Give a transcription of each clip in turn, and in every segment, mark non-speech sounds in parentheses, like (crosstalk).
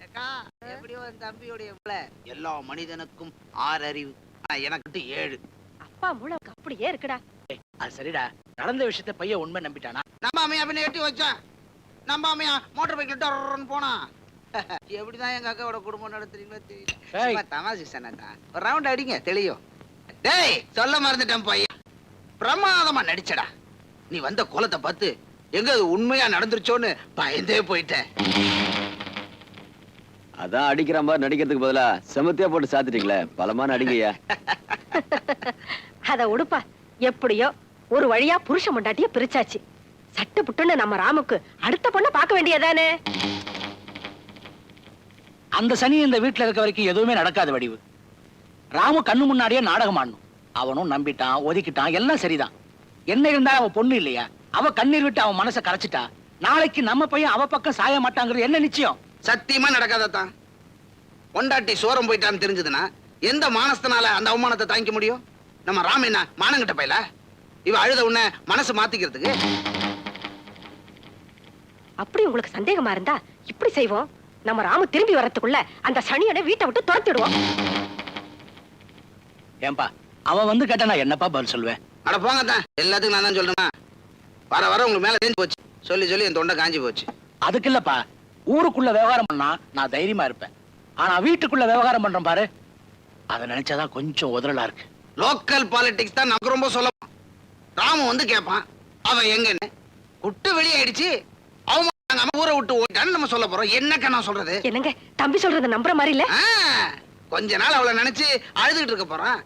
அக்கா எப்படியோ என் தம்பியுடைய பிள்ளை எல்லா மனிதனுக்கும் ஆறு அறிவு ஆனா எனக்கு ஏழு. அப்பா மூளை அப்படியே இருக்குடா. அது சரிடா. நடந்த விஷயத்த பையன் உண்மை நம்பிட்டானா? நம்ம அம்மையா பின்ன எட்டி வச்சான் நம்ம அம்மையா? மோட்டர் பைக்ல டர்ன்னு போனா? (laughs) எப்படிதான் எங்க அக்காவோட குடும்பம் நடத்துறீங்களோ தெரியல. தமாஷு சனக்கா ஒரு ரவுண்ட் அடிங்க தெளியும். டேய் சொல்ல மறந்துட்டேன் பையன். பிரமாதமா நடிச்சடா. நீ வந்த கோலத்தை பார்த்து எங்க அது உண்மையா நடந்துருச்சோன்னு பயந்தே போயிட்டேன். அதான் அடிக்கிற மாதிரி நடிக்கிறதுக்கு பதிலா செமத்தியா போட்டு சாத்திட்டீங்களே. பலமான அடிங்கய்யா (laughs) அத உடுப்பா. எப்படியோ ஒரு வழியா புருஷ முண்டாட்டிய பிரிச்சாச்சு. சட்டு புட்டுன்னு நம்ம ராமுக்கு அடுத்த பொண்ண பார்க்க வேண்டியதானே? அந்த சனி இந்த வீட்டுல இருக்க வரைக்கும் எதுவுமே நடக்காத வடிவு. ராமு கண்ணு முன்னாடியே நாடகம் ஆடணும். அவனும் நம்பிட்டான் ஒதுக்கிட்டான் எல்லாம் சரிதான். என்ன இருந்தா அவ பொண்ணு இல்லையா? அவ கண்ணீர் விட்டு அவன் மனசை கரைச்சிட்டா. நாளைக்கு நம்ம பையன் அவ பக்கம் சாய மாட்டாங்கிறது என்ன நிச்சயம்? சத்தியமா நடக்காதத்தான் பொண்டாட்டி சோரம் போயிட்டான்னு தெரிஞ்சதுன்னா எந்த மானஸ்தனால அந்த அவமானத்தை தாங்கிக்க முடியும்? நம்ம ராம் என்ன மானங்கிட்ட பையல? இவ அழுத உடனே மனசு மாத்திக்கிறதுக்கு? அப்படி உங்களுக்கு சந்தேகமா இருந்தா இப்படி செய்வோம். நம்ம ராமு திரும்பி வர்றதுக்குள்ள அந்த சனியனை வீட்டை விட்டு துரத்திடுவோம். ஏன்பா அவன் வந்து கேட்டா நான் என்னப்பா பதில் சொல்லுவேன்? அட போங்க தான் எல்லாத்துக்கும் நான் தான் சொல்லணுமா வர வர உங்களுக்கு மேல தெரிஞ்சு போச்சு. சொல்லி சொல்லி என் தொண்டை காஞ்சி போச்சு. அதுக்கு இல்லப்பா ஊருக்குள்ள விவகாரம் பண்ணா நான் தைரியமா இருப்பேன். ஆனா வீட்டுக்குள்ள விவகாரம் பண்றேன் பாரு அதை நினைச்சாதான் கொஞ்சம் உதறலா இருக்கு. லோக்கல் பாலிடிக்ஸ் தான் நமக்கு ரொம்ப சொல்ல ராமு வந்து கேட்பான் அவன் எங்கன்னு. குட்டு வெளியாயிடுச்சு அவன் நம்ம ஊரை விட்டு ஓட்டான்னு நம்ம சொல்ல போறோம். என்னக்க நான் சொல்றது? என்னங்க தம்பி சொல்றத நம்புற மாதிரி இல்ல? கொஞ்ச நாள் அவளை நினைச்சு அழுதுகிட்டு இருக்க போறான்.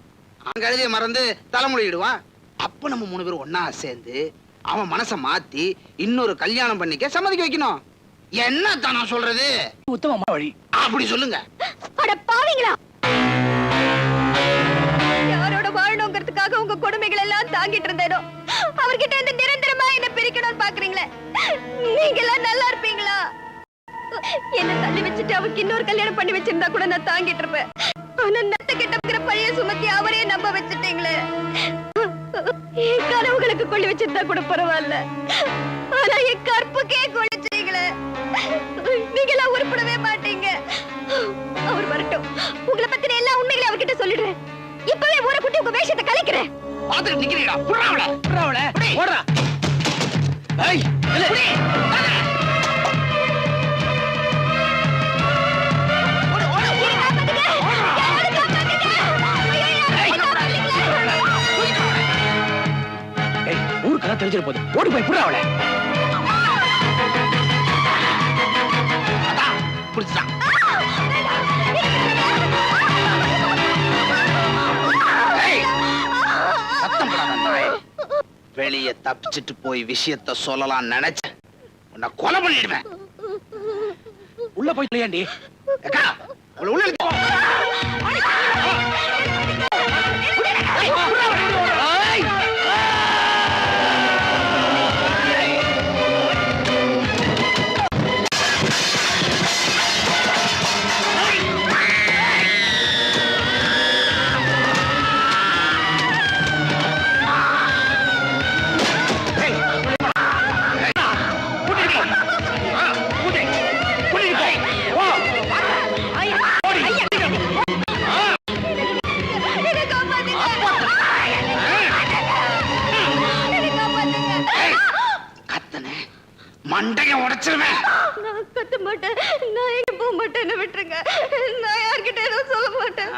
அவன் கழுதிய மறந்து தலைமொழியிடுவான் அப்ப நம்ம மூணு பேரும் ஒண்ணா சேர்ந்து அவன் மனச மாத்தி இன்னொரு கல்யாணம் பண்ணிக்க சம்மதிக்க வைக்கணும். என்ன நான் சொல்றது? உத்தமமான வழி. அப்படி சொல்லுங்க. அட பாவீங்களா. யாரோட வாழணுங்கிறதுக்காக உங்க கொடுமைகள் எல்லாம் தாங்கிட்டு இருந்தேனோ? அவர்கிட்ட இருந்து நிரந்தரமா என்ன பிரிக்கணும்னு பாக்குறீங்களே? நீங்க எல்லாம் நல்லா இருப்பீங்களா? என்ன தள்ளி வச்சுட்டு அவருக்கு இன்னொரு கல்யாணம் பண்ணி வச்சிருந்தா கூட நான் தாங்கிட்டு இருப்பேன். ஆனா நத்த கெட்ட பழைய சுமத்தி அவரே நம்ப வச்சுட்டீங்களே. என் கனவுகளுக்கு கொள்ளி வச்சிருந்தா கூட பரவாயில்ல. ஆனா என் கற்புக்கே கொள்ளிச்சீங்களே நீங்க எல்லாம் உருப்படவே மாட்டீங்க. அவர் வரட்டும். உங்களை பத்தின எல்லா உண்மைகளையும் அவர்கிட்ட சொல்லிடுறேன். இப்பவே ஊரை குட்டி உங்க வேஷத்தை கலைக்கிறேன். பாத்துட்டு நிக்கிறீடா புறாவல அவளை. ஓடுறா. ஏய், நில்லு. தெரிஞ்சிட போகுது. ஓடி போய் புடுறா அவளை. நாயே. வெளிய தப்பிச்சிட்டு போய் விஷயத்த சொல்லலாம் நினைச்சேன் உன்னை கொலை பண்ணிடுவேன். உள்ள போய் சொல்லியாண்டி. அக்கா உள்ள உள்ள மண்டைய உடைச்சிருவேன். நான் கத்த மாட்டேன். நான் எங்க போக மாட்டேன்னு விட்டுருங்க. நான் யார்கிட்ட எதுவும் சொல்ல மாட்டேன்.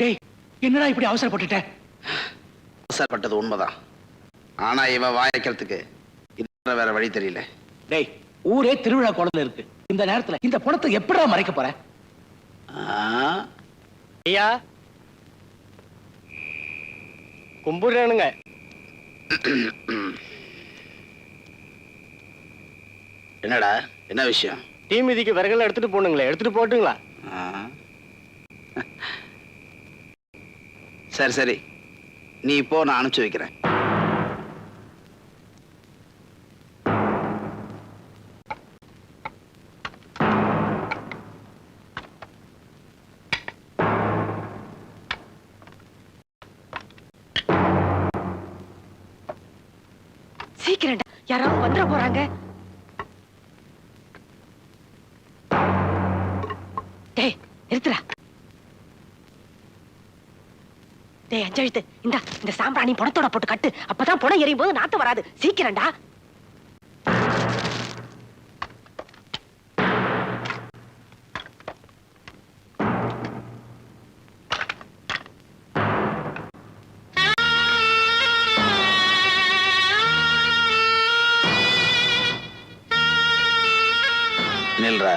டேய் என்னடா இப்படி அவசரப்பட்டுட்ட? அவசரப்பட்டது உண்மைதான். ஆனா இவ வாயக்கிறதுக்கு இது வேற வழி தெரியல. டேய் ஊரே திருவிழா குளத்துல இருக்கு. இந்த நேரத்துல இந்த பணத்தை எப்படிடா மறைக்க போற? ஐயா? கும்பிடுறானுங்க. என்னடா என்ன விஷயம்? டீ மிதிக்கு விறகுல எடுத்துட்டு போனுங்களே எடுத்துட்டு போட்டுங்களா? சரி சரி. நீ இப்போ நான் அனுப்பிச்சு வைக்கிறேன். சீக்கிரம் யாராவது வந்துட போறாங்க. டேய் இந்த இந்த சாம்பிராணி பணத்தோட போட்டு கட்டு. அப்பதான் புடம் எரியும் போது நாத்து வராது. சீக்கிரம்டா. நில்றா.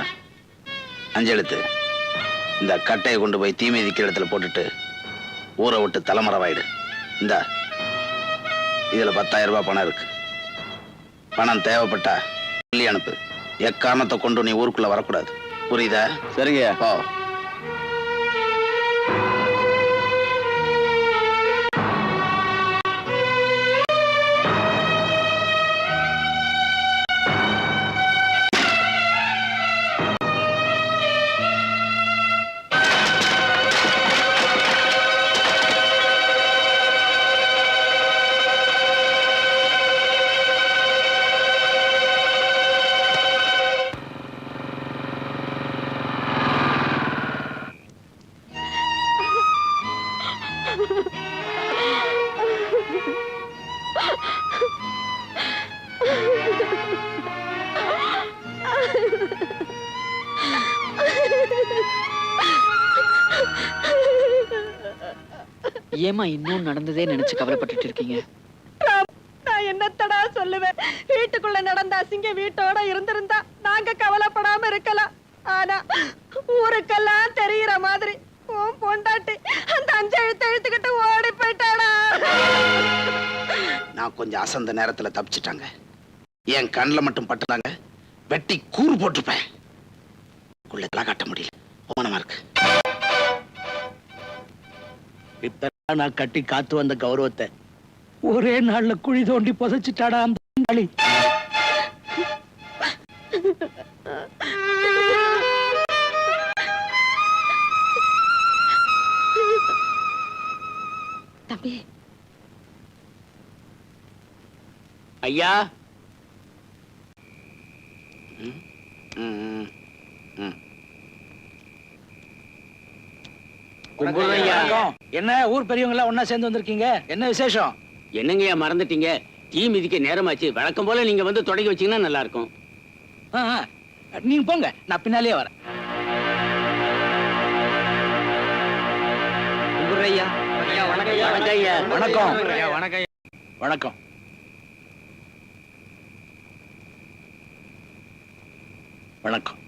அஞ்செழுத்து இந்த கட்டையை கொண்டு போய் தீ மிதிக்கிற இடத்துல போட்டுட்டு ஊரை விட்டு தலைமறைவாயிடு இந்த இதுல பத்தாயிரம் ரூபாய் பணம் இருக்கு. பணம் தேவைப்பட்டா சொல்லி அனுப்பு. எக்காரணத்தை கொண்டு நீ ஊருக்குள்ள வரக்கூடாது. புரியுதா? சரிங்கய்யா. ஓ ஏமா இன்னும் நடந்ததே நினைச்சு கவலைப்பட்டுட்டு இருக்கீங்க? நான் என்னத்தடா சொல்லுவேன்? வீட்டுக்குள்ள நடந்த அசிங்க வீட்டோட இருந்திருந்தா நாங்க கவலைப்படாம இருக்கலாம் ஆனா ஊருக்கெல்லாம் தெரியற மாதிரி உன் பொண்டாட்டி அந்த அஞ்சு எழுத்து எழுத்துக்கிட்டு ஓடி போயிட்டாடா. நான் கொஞ்சம் அசந்த நேரத்துல தப்பிச்சிட்டாங்க. என் கண்ணில் மட்டும் பட்டுறாங்க வெட்டி கூறு போட்டிருப்பேன். உள்ளதெல்லாம் காட்ட முடியல. ஓனமா இருக்கு நான் கட்டி காத்து வந்த கௌரவத்தை ஒரே நாள்ல குழி தோண்டி புதைச்சிட்டாடா அந்த பங்காளி. தம்பி ஐயா ம், ம், ம். கும்பிடுறோம் ஐயா வணக்கம். என்ன ஊர் பெரியவங்க எல்லாம் ஒண்ணா சேர்ந்து வந்திருக்கீங்க? என்ன விசேஷம்? என்னங்கய்யா மறந்துட்டீங்க? டீ மிதிக்க நேரமாச்சு. வழக்கம் போல நீங்க வந்து தொடங்கி வச்சீங்கன்னா நல்லா இருக்கும். நீங்க போங்க நான் பின்னாலே வரேன். வணக்கம் ஐயா. வணக்கம் வணக்கம். வணக்கம்.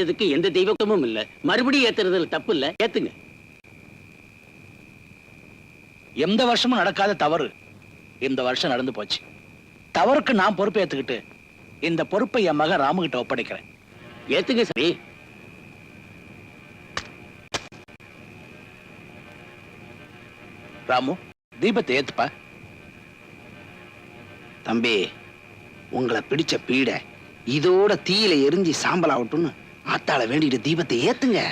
இதுக்கு எந்த தெய்வமும் இல்ல. மறுபடியும் ஏத்துறதுல தப்பு இல்ல. ஏத்துங்க. எந்த வருஷமும் நடக்காத தவறு இந்த வருஷம் நடந்து போச்சு. தவறுக்கு நான் பொறுப்பை ஏத்துக்கிட்டு இந்த பொறுப்பை என் மகன் ராமுகிட்ட ஒப்படைக்கிறேன். ஏத்துங்க சரி ராமு தீபத்தை ஏத்துப்பா. தம்பி உங்களை பிடிச்ச பீடை இதோட தீயில எரிஞ்சு சாம்பல் ஆகட்டும்னு ஆத்தாள வேண்டிட்டு தீபத்தை ஏத்துங்க.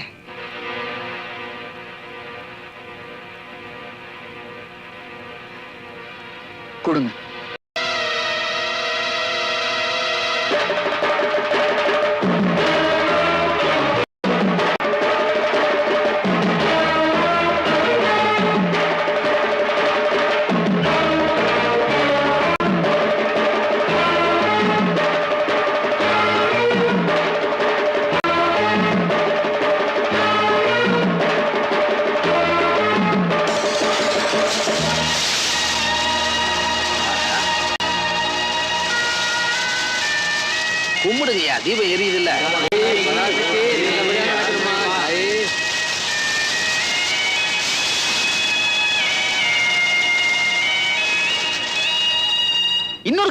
கொடுங்க.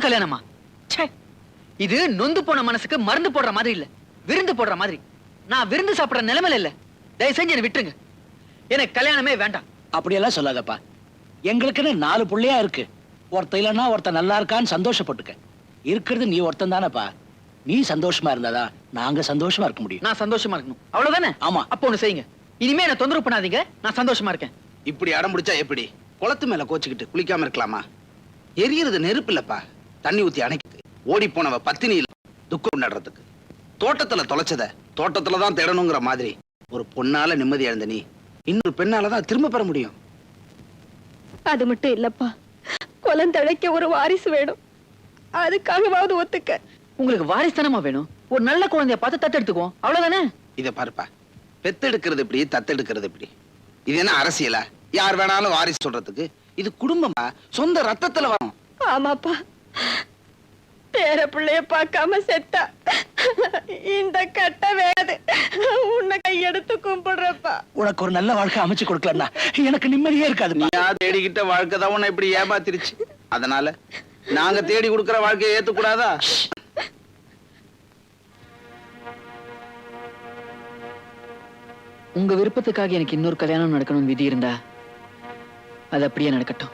கல்யாணமா? இது நொந்து போன மனசுக்கு மருந்து போடுற மாதிரி இல்ல. விருந்து போடுற மாதிரி. நான் விருந்து சாப்பிடுற நிலைமையில இல்ல. தயவு செஞ்சு என்னை விட்டுருங்க. எனக்கு கல்யாணமே வேண்டாம். அப்படியெல்லாம் சொல்லாதப்பா. எங்களுக்குன்னு நாலு புள்ளையா இருக்கு. ஒருத்த இல்லைன்னா ஒருத்த நல்லா இருக்கான்னு சந்தோஷப்பட்டுக்க. இருக்கிறது நீ ஒருத்தன் தானப்பா. நீ சந்தோஷமா இருந்தாதான் நாங்க சந்தோஷமா இருக்க முடியும். நான் சந்தோஷமா இருக்கணும். அவ்வளவுதானே? ஆமா. அப்போ ஒண்ணு செய்யுங்க. இனிமே என்ன தொந்தரவு பண்ணாதீங்க. நான் சந்தோஷமா இருக்கேன். இப்படி அடம் பிடிச்சா எப்படி? குளத்து மேல கோச்சுக்கிட்டு குளிக்காம இருக்கலாமா? எரியறது நெருப்பு இல்லப்பா. தண்ணி ஊத்தி அணைக்குது. ஓடி போனவ பத்தினி இல்ல துக்கம் கொண்டாடுறதுக்கு தோட்டத்துல தொலைச்சத தோட்டத்துல தான் தேடணுங்கிற மாதிரி. ஒரு பொண்ணால நிம்மதி இழந்த நீ இன்னொரு பெண்ணால தான் திரும்ப பெற முடியும். அது மட்டும் இல்லப்பா. குழந்தழைக்க ஒரு வாரிசு வேணும். அதுக்காகவாவது ஒத்துக்க. உங்களுக்கு வாரிசுதானமா வேணும். ஒரு நல்ல குழந்தைய பார்த்து தத்தெடுத்துக்குவோம். அவ்வளவுதானே? இத பாருப்பா. பெத்தெடுக்கிறது எப்படி தத்தெடுக்கிறது எப்படி இது என்ன அரசியலா? யார் வேணாலும் வாரிசு சொல்றதுக்கு. இது குடும்பமா? சொந்த ரத்தத்துல வரும். ஆமாப்பா. பேர பிள்ளைய பார்க்காம செத்தா. இந்த கட்ட வேது. உன்னை கையெடுத்து கும்பிடுறப்பா. உனக்கு ஒரு நல்ல வாழ்க்கை அமைச்சு கொடுக்கலன்னா எனக்கு நிம்மதியே இருக்காது நீயா தேடிக்கிட்ட வாழ்க்கை தான் உன்னை இப்படி ஏமாத்திருச்சு? அதனால நாங்க தேடி கொடுக்கிற வாழ்க்கையை ஏத்துக்கூடாதா? உங்க விருப்பத்துக்காக எனக்கு இன்னொரு கல்யாணம் நடக்கணும்னு விதி இருந்தா அது அப்படியே நடக்கட்டும்.